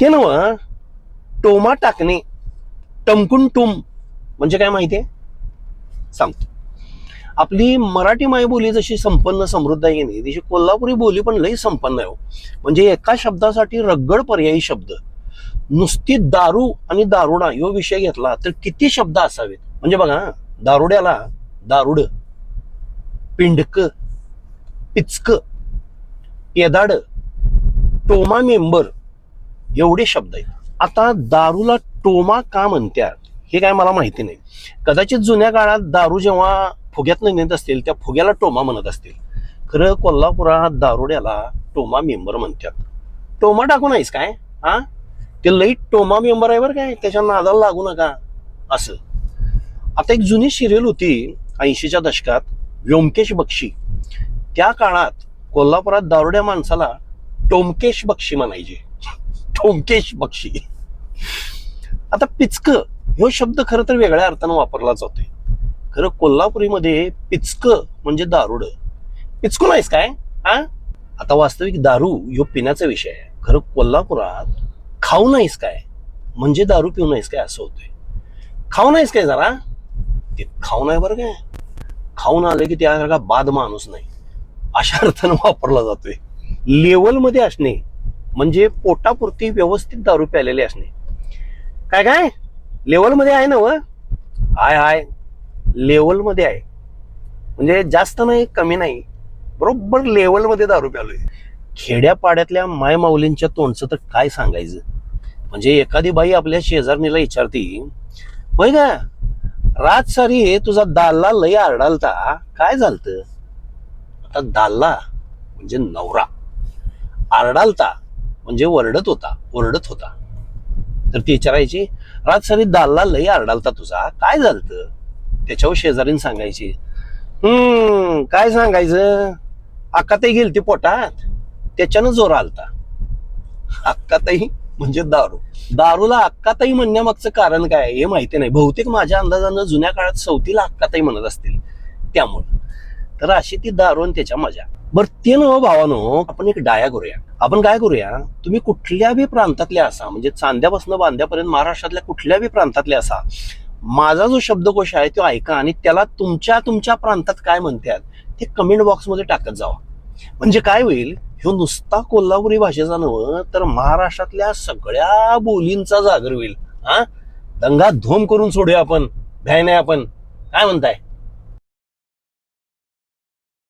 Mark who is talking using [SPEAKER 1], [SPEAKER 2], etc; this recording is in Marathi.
[SPEAKER 1] ते नव टोमा टाकणे टमकून टुम म्हणजे काय माहिती आहे? सांगतो. आपली मराठी मायबोली जशी संपन्न समृद्ध आहे की नाही तशी कोल्हापुरी बोली पण लई संपन्न आहे हो. म्हणजे एका शब्दासाठी रगड पर्यायी शब्द नुसती दारू आणि दारुडा यो विषय घेतला तर किती शब्द असावेत? म्हणजे बघा दारुड्याला दारुड पिंडक पिचक पेदाड टोमा मेंबर एवढे शब्द आहेत. आता दारूला टोमा का म्हणतात हे काय मला माहिती नाही. कदाचित जुन्या काळात दारू जेव्हा फुग्यात नेत असतील त्या फुग्याला टोमा म्हणत असतील. खरं कोल्हापुरात दारुड्याला टोमा मेंबर म्हणतात टोमा टाकू नाहीस काय? हा? ते लई टोमा मेंबर आहे बरं काय त्याच्या नादाला लागू नका. असं. आता एक जुनी सिरियल होती ऐंशीच्या दशकात व्योमकेश बक्षी. त्या काळात कोल्हापुरात दारुड्या माणसाला टोमकेश बक्षी म्हणायचे. टोमकेश बक्षी. आता पिचक ह्यो शब्द खरं तर वेगळ्या अर्थानं वापरला जातोय. खरं कोल्हापुरीमध्ये पिचक म्हणजे दारुड. पिचकू नाहीस काय? हा आता वास्तविक दारू ह्यो पिण्याचा विषय आहे. खरं कोल्हापुरात खाऊ नाहीस काय? म्हणजे दारू पिऊ नाहीस काय असं होतंय. खाऊ नाहीस काय जरा? ते खाऊ नाही बरं काय. खाऊन आलं की त्यासारखा बाद माणूस नाही. अशा अर्थानं वापरला जातोय. लेवलमध्ये असणे म्हणजे पोटापुरती व्यवस्थित दारू प्यालेले असणे. काय काय? लेवलमध्ये आहे ना व? हाय हाय. लेवलमध्ये आहे. म्हणजे जास्त नाही कमी नाही. बरोबर लेवलमध्ये दारू प्यालोय. खेड्यापाड्यातल्या मायमाऊलींच्या तोंडचं तर काय सांगायचं? म्हणजे एखादी बाई आपल्या शेजारणीला विचारती होय का रात सारी तुझा दाल्ला लय आरडालता. काय झालत? आता दाल्ला म्हणजे नवरा. आरडालता. म्हणजे वरडत होता ओरडत होता. तर ती विचारायची रात सारी दाल्ला लई आरडालता तुझा काय झालत? त्याच्यावर शेजारीन सांगायची हम्म काय सांगायचं? अक्काताई गेली ती पोटात त्याच्यानं जोर आलता. अक्काताई? म्हणजे दारू? दारूला अक्काताई म्हणण्यामागचं कारण काय? हे माहिती नाही. बहुतेक माझ्या अंदाजानं जुन्या काळात सवतीला अक्काताई म्हणत असतील. त्यामुळं. तर अशी ती दारू आणि त्याच्या मजा. बरं ते न भावानो आपण एक डाया करूया. आपण काय करूया तुम्ही कुठल्या बी प्रांतातल्या असा म्हणजे चांद्यापासून बांध्यापर्यंत महाराष्ट्रातल्या कुठल्या बी प्रांतातले असा माझा जो शब्दकोश आहे तो ऐका आणि त्याला तुमच्या तुमच्या प्रांतात काय म्हणतात ते कमेंट बॉक्समध्ये टाकत जावा. म्हणजे काय होईल ह्यो नुसता कोल्हापुरी भाषेचा नव्ह तर महाराष्ट्रातल्या सगळ्या बोलींचा जागर होईल. हा? दंगा धूम करून सोडूया आपण. भ्याय नाही आपण. काय म्हणताय?